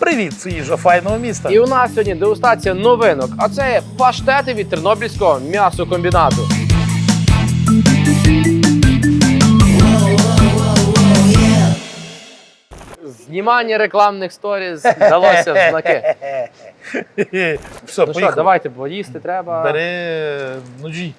Привіт, це їжа файного міста. І у нас сьогодні дегустація новинок, а це паштети від тернопільського м'ясокомбінату. Знімання рекламних сторіз вдалося в знаки. Все, Ну що, поїхали. давайте, бо їсти треба. Бери ножі.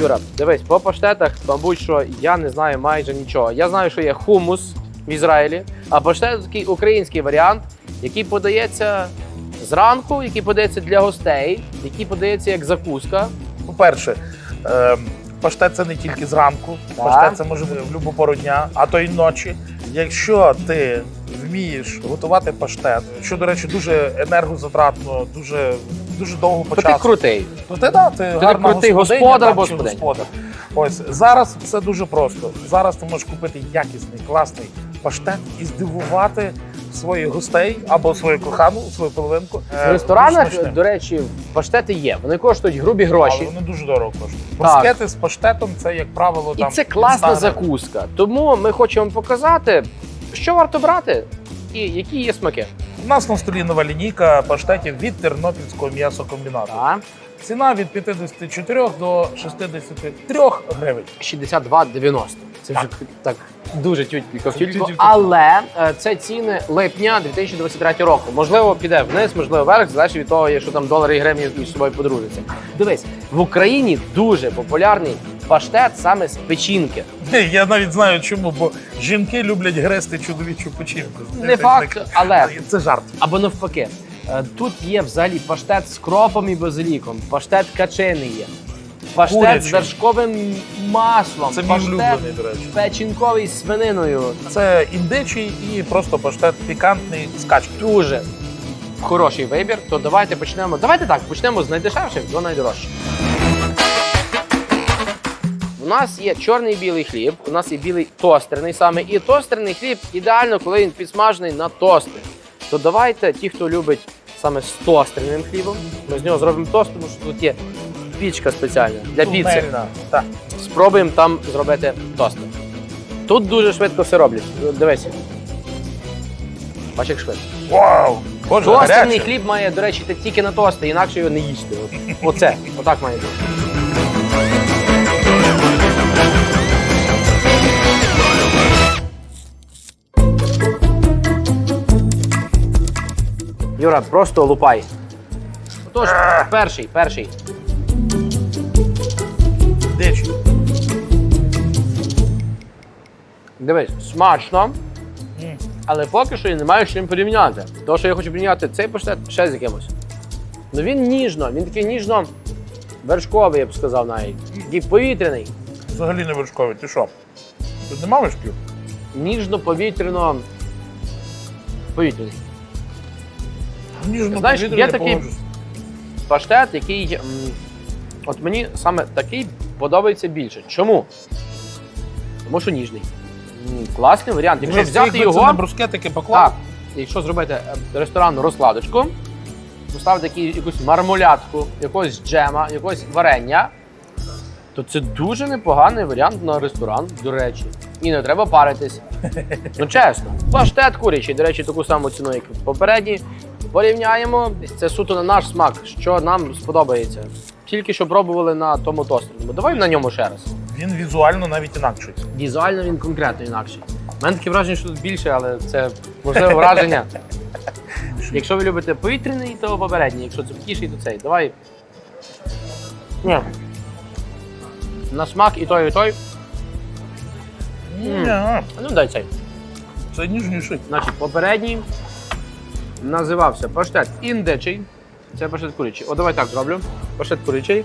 Юра, дивись, по паштетах, мабуть, що я не знаю майже нічого. Я знаю, що є хумус в Ізраїлі, а паштет такий український варіант, який подається зранку, який подається для гостей, який подається як закуска. По-перше, е, паштет це не тільки зранку, Так. паштет це може бути в будь-яку пору дня, а то й ночі. Якщо ти вмієш готувати паштет, що, до речі, дуже енергозатратно, дуже, дуже довго по То ти крутий. То ти, да, ти, Ти гарна крутий господиня, господар чи господиня. господар. Ось зараз все дуже просто. Зараз ти можеш купити якісний, класний паштет і здивувати своїх гостей або свою кохану, свою половинку. В Е, ресторанах, дуже смачним. до речі, паштети є. Вони коштують грубі Але гроші. вони дуже дорого коштують. Брускети з паштетом це, як правило, І там це класна інстаграм. закуска. Тому ми хочемо показати, що варто брати і які є смаки. У нас на столі нова лінійка паштетів від Тернопільського м'ясокомбінату. Так. Ціна від 54 до 63 гривень. 62,90. Це вже так дуже тютько. Але е, це ціни липня 2023 року. Можливо, піде вниз, можливо, вверх, залежить від того, якщо там долари і гривні між собою подружаться. Дивись, в Україні дуже популярний паштет саме з печінки. Я навіть знаю чому, бо жінки люблять грести чоловічу печінку. Не факт, але Це жарт. або навпаки. Е, Тут є взагалі паштет з кропом і базиліком, паштет качений є, паштет з вершковим маслом, Це паштет улюблений, до речі. печінковий з свининою. Це індичий і просто паштет пікантний з качки. Дуже хороший вибір. То давайте почнемо. Давайте так, почнемо з найдешевших до найдорожчих. У нас є чорний і білий хліб, у нас є білий тостерний саме. І тостерний хліб ідеально, коли він підсмажений на тости. То давайте, ті, хто любить саме з тостерним хлібом, ми з нього зробимо тост, тому що тут є пічка спеціальна для піци. Так. Спробуємо там зробити тости. Тут дуже швидко все роблять. Дивись. Бач, як швидко. Вау! Тостерний хліб має, до речі, тільки на тости, інакше його не їсти. Оце, отак має бути. Юра, просто лупай. Отож, перший, перший. Індичий. Дивись, смачно, але поки що я не маю з чим порівняти. Тому що я хочу порівняти цей паштет ще з якимось. Ну він ніжно, він такий ніжно вершковий, я б сказав навіть. Такий повітряний. Взагалі не вершковий. Ти що? Тут нема вершків? Ніжно-повітряно. Повітряний. Знаєш, є такий-. Паштет, який. м, от мені саме такий подобається більше. Чому? Тому що ніжний. М, Класний варіант. Якщо взяти його. на брускетики поклав, Так, якщо зробити е, ресторанну розкладочку, поставити які- якусь мармулятку, якогось джема, якогось варення, то це дуже непоганий варіант на ресторан, до речі. І не треба паритись. Ну чесно. Паштет курячий, до речі, таку саму ціну, як попередній. Порівняємо. Це суто на наш смак, що нам сподобається. Тільки що пробували на тому тостерному. Давай на ньому ще раз. він візуально навіть інакший. Візуально він конкретно інакший. У мене таке враження, що тут більше, але це можливе враження. Якщо ви любите повітряний, то попередній. Якщо цупкіший, то цей. Давай. Ні. На смак і той, і той. Ні, Ну дай цей. Це ніжніший. Значить, попередній називався паштет індичий. Це паштет курячий. О, давай так зроблю. Паштет курячий.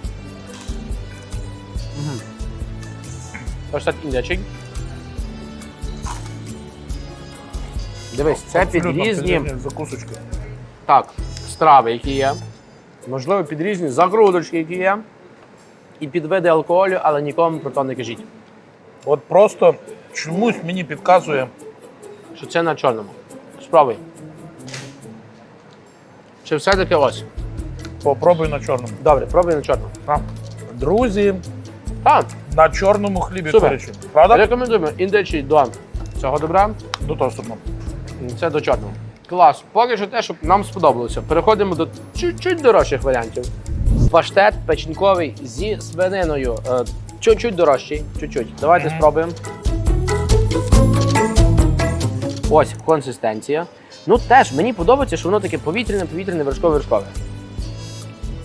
Мгм. Паштет індичий. Дивись, це під різні закусочки. так, страви, які є. Можливо, під різні загрудочки, які є. І під види алкоголю, але нікому про то не кажіть. От просто чомусь мені підказує, Що це на чорному. Спробуй. Чи все-таки ось? попробуй на чорному. Добре, пробуй на чорному. А, Друзі, Так, На чорному хлібі, Супер. Правда? рекомендуємо індичий до цього добра, До тосту. це до чорного. Клас. Поки що те, що нам сподобалося. Переходимо до чуть-чуть дорожчих варіантів. Паштет печінковий зі свининою. Е, Чуть-чуть дорожчий. Чуть-чуть. Давайте спробуємо. Ось консистенція. Ну теж мені подобається, що воно таке повітряне, повітряне, вершкове, вершкове.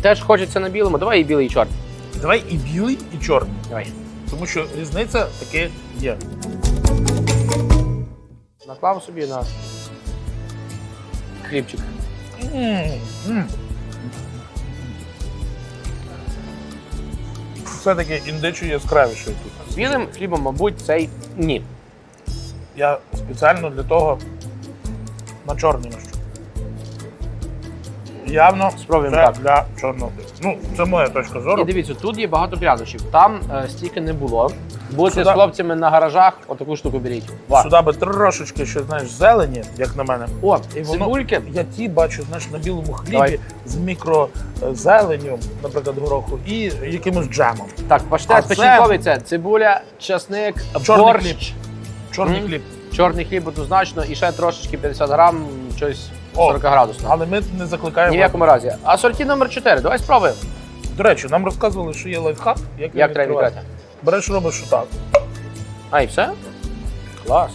Теж хочеться на білому. Давай і білий, і чорний. Давай і білий, і чорний. Давай. Тому що різниця таки є. Наклав собі на хлібчик. Все-таки індичий яскравіший тут. З білим хлібом, мабуть, цей ні. Я спеціально для того на чорний мащу. Явно Спробуємо це так. для чорного. Ну, це моя точка зору. І дивіться, тут є багато прянощів. Там е, стільки не було. Будете Сюди- з хлопцями на гаражах, отаку штуку беріть. Ва. Сюди би трошечки ще, знаєш, зелені, як на мене. О, І воно- цибульки. Я ті бачу, знаєш, на білому хлібі Давай. з мікрозеленню, наприклад, гороху, і якимось джемом. Так, А паштет це- печінковий це цибуля, часник, Чорний борщ. хліб. Чорний Мгм. хліб. Чорний хліб однозначно, і ще трошечки 50 грам, щось О, 40 градусного. Але ми не закликаємо. Ні в якому разі. А сорті номер 4, давай спробуємо. До речі, нам розказували, що є лайфхак. Як, Як треба відкривати. Береш, робиш отак. А, і все? Клас.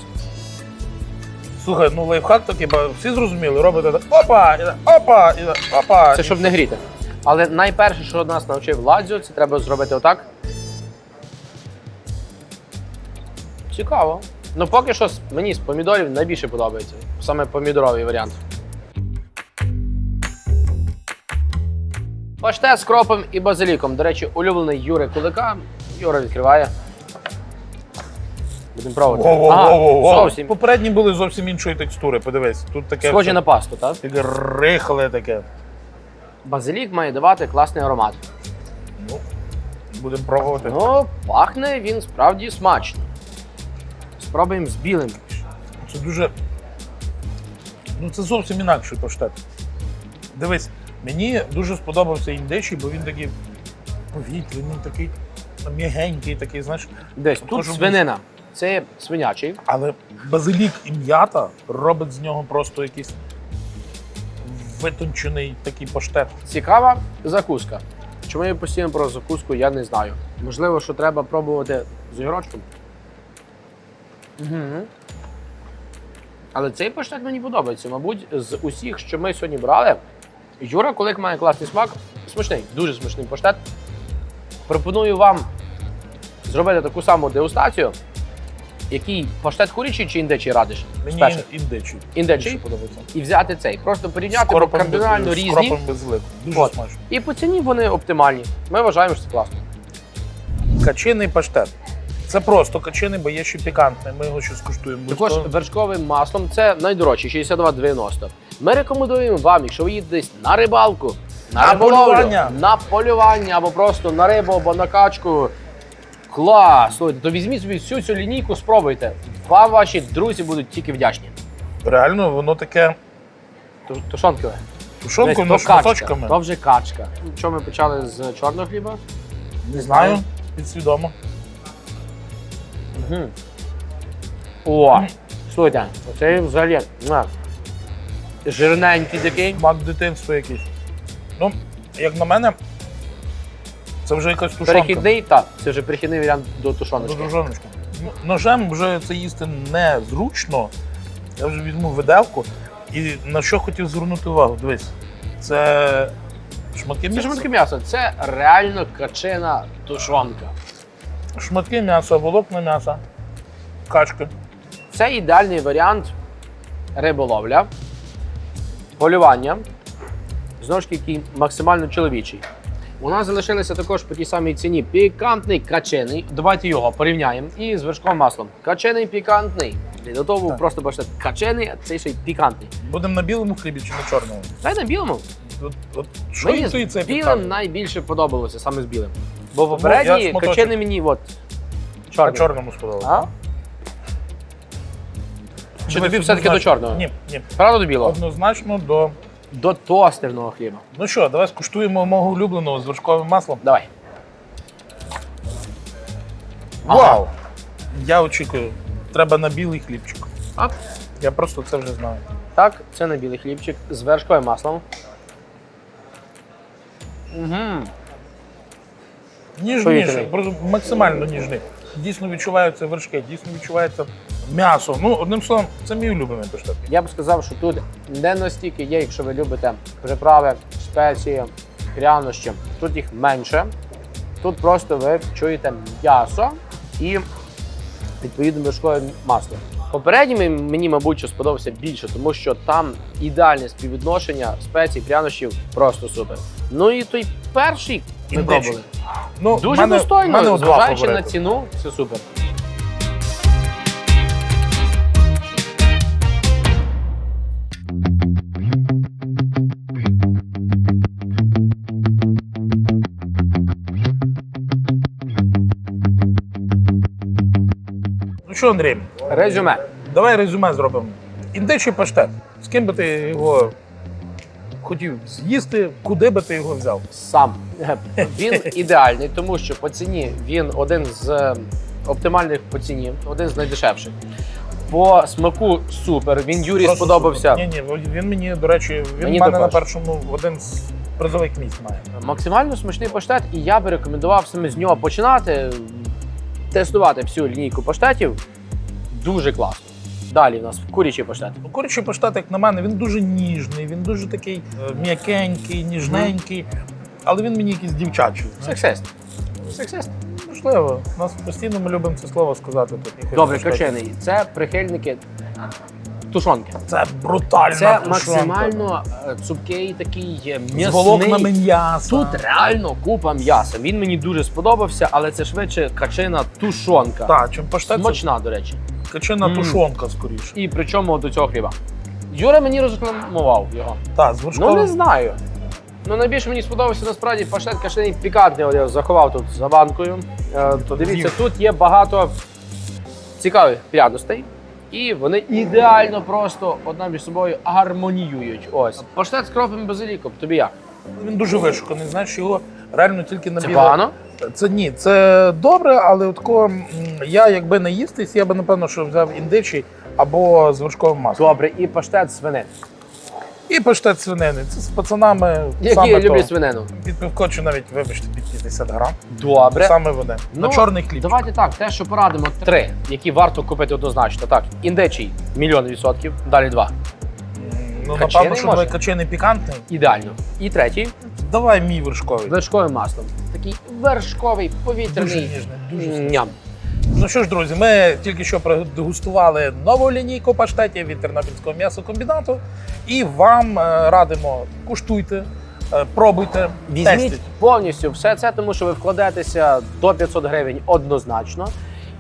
Слухай, ну лайфхак такий, бо всі зрозуміли, робите так, опа, і так, опа, і так, опа. Це щоб не гріти. Але найперше, що нас навчив Ладзьо, це треба зробити отак. Цікаво. Ну поки що мені з помідорів найбільше подобається. Саме помідоровий варіант. Паштет з кропом і базиліком. До речі, улюблений Юри Кулика. Юра відкриває. Будемо пробувати. Ага, Во-во-во-во-во. зовсім. Попередні були зовсім іншої текстури, подивись. Тут таке Схоже все- на пасту, так? таке рихле таке. Базилік має давати класний аромат. Ну, будемо пробувати. Ну, пахне він справді смачно. Спробуємо з білим. Це дуже. Ну, це зовсім інакший паштет. Дивись, мені дуже сподобався індичий, бо він такий повітряний, такий м'ягенький, такий, знаєш. Десь тут Похоже, свинина. Це свинячий. Але базилік і м'ята робить з нього просто якийсь витончений такий паштет. Цікава закуска. Чому я постійно про закуску, я не знаю. Можливо, що треба пробувати з огірочком. Угу. Але цей паштет мені подобається. Мабуть, з усіх, що ми сьогодні брали, Юра Кулик має класний смак. Смачний, дуже смачний паштет. Пропоную вам зробити таку саму дегустацію. Який паштет курячий чи індичий радиш? Мені Спершу. індичий. Індичий? Подобається. І взяти цей. Просто порівняти, бо без- кардинально з різні. без злику. Дуже От. смачно. І по ціні вони оптимальні. Ми вважаємо, що це класно. Качиний паштет. Це просто качиний, бо є ще пікантний. Ми його ще скуштуємо. Також Будь-то- вершковим маслом це найдорожче 62,90. Ми рекомендуємо вам, якщо ви їдете десь на рибалку, на, На риболовлю, полювання. на полювання або просто на рибу або на качку. Клас! Слухайте, то візьміть собі всю цю лінійку, спробуйте. Вам ваші друзі будуть тільки вдячні. Реально, воно таке Ту- Тушонкове. тушонкою, Десь але то качка. То вже качка. Що ми почали з чорного хліба? Не знаю, підсвідомо. Угу. О, слухайте, оцей взагалі на, жирненький такий. Смак дитинства якийсь. Ну, як на мене, це вже якась тушонка. Перехідний, так, це вже перехідний варіант до До тушоночки. тушоночки. Ну, Ножем вже це їсти незручно. Я вже візьму виделку. І на що хотів звернути увагу? Дивись, це шматки Це м'яса. шматки м'яса, це реально качина тушонка. Шматки м'яса, волокна м'яса, качки. Це ідеальний варіант риболовля, полювання, знову ж таки, максимально чоловічий. У нас залишилися також по тій самій ціні пікантний качений. Давайте його порівняємо. І з вершковим маслом. Качений пікантний. До того Так. просто бачите, качений, а цей ще й пікантний. Будемо на білому хлібі чи на чорному? Дай на білому. От, от, що Мені з інтуїція білим підказує? найбільше подобалося саме з білим. Бо я попередній шматочок. качений мені от На чорний. чорному сподобалося. А? Чи тобі все-таки до чорного? Ні, ні. Правда до білого? Однозначно до. До тостерного хліба. Ну що, давай скуштуємо мого улюбленого з вершковим маслом. Давай. Ага. Вау! Я очікую. Треба на білий хлібчик. Так. Я просто це вже знаю. Так, це на білий хлібчик з вершковим маслом. Угу. Ніжніше, максимально ніжний. Дійсно відчуваються вершки, дійсно відчувається м'ясо. Ну, одним словом, це мій улюблений паштет. Я б сказав, що тут не настільки є, якщо ви любите приправи, спеції, прянощі. Тут їх менше. Тут просто ви чуєте м'ясо і відповідно вершкове масло. Попередній мені, мабуть, що сподобався більше, тому що там ідеальне співвідношення спецій, прянощів просто супер. Ну і той перший ми пробували. Ну, Дуже мене- достойно, мене от два зважаючи на фаворити. ціну, все супер. Ну що, Андрій, Резюме. давай резюме зробимо. Індичий паштет. З ким би ти його хотів з'їсти, куди би ти його взяв? сам. Він ідеальний, тому що по ціні він один з е, оптимальних по ціні, один з найдешевших. По смаку супер. Він Юрі Просто сподобався. Ні, ні, він мені, до речі, він Мені в мене на також. першому один з призових місць має. Максимально смачний паштет, і я би рекомендував саме з нього починати. Тестувати всю лінійку паштетів. Дуже класно. Далі у нас курячий паштет. Ну, Курячий паштет, як на мене, він дуже ніжний, він дуже такий е, м'якенький, ніжненький, але він мені якийсь дівчачий. Сексист. Сексист. Можливо, у нас постійно ми любимо це слово сказати. Тут Добре, качений. Це прихильники тушонки. Це брутальна Це тушонка. максимально е, цупкий такий е, з м'ясний. волокнами м'яса. Тут реально купа м'яса. Він мені дуже сподобався, але це швидше качина тушонка. Так, чим паштет, це Смачна, до речі. качена Мм. тушонка скоріше. І причому до цього хліба. Юра мені розрекламував його. Так, з Ну вершковим. не знаю. Ну найбільше мені сподобався насправді паштет кашений пікантний. От я заховав тут за банкою. Е, то дивіться, З'їв. тут є багато цікавих пряностей. І вони ідеально просто одна між собою гармоніюють. Ось. Паштет з кропом і базиліком. Тобі як? Він дуже вишуканий, знаєш, його реально тільки на Це погано? Це ні, це добре, але отко я якби не їстись, я би напевно, що взяв індичий або з вершковим маслом. Добре, і паштет з свинини. І паштет свинини. Це з пацанами Які саме люблять то. свинину. Під пивко чи навіть, вибачте, під 50 грам. Добре. Саме вони. Ну, на чорний хліб. Давайте так, те, що порадимо, три, які варто купити однозначно. Так, індичий мільйон відсотків, далі два. Ну, Качений напевно, що може? давай качений пікантний. Ідеально. І третій Давай мій вершковий. вершковим маслом. Такий вершковий, повітряний. Дуже ніжний, дуже. Ням. Ну що ж, друзі, ми тільки що продегустували нову лінійку паштетів від Тернопільського м'ясокомбінату. І вам е, радимо куштуйте, е, пробуйте, Візьміть тестіть. повністю все це, тому що ви вкладетеся до 500 гривень однозначно.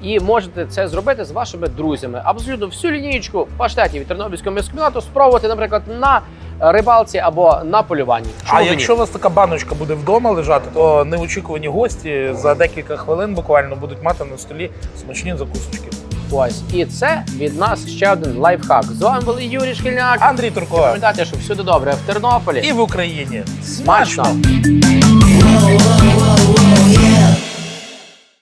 І можете це зробити з вашими друзями. Абсолютно всю лінієчку паштетів від Тернопільського м'ясокомбінату спробувати, наприклад, на рибалці або на полюванні. А Чому ні? якщо у вас така баночка буде вдома лежати, то неочікувані гості за декілька хвилин буквально будуть мати на столі смачні закусочки. Ось і це від нас ще один лайфхак. З вами були Юрій Шкільняк. Андрій Турко Пам'ятайте, що всюди добре в Тернополі. і в Україні Смачно! смачно!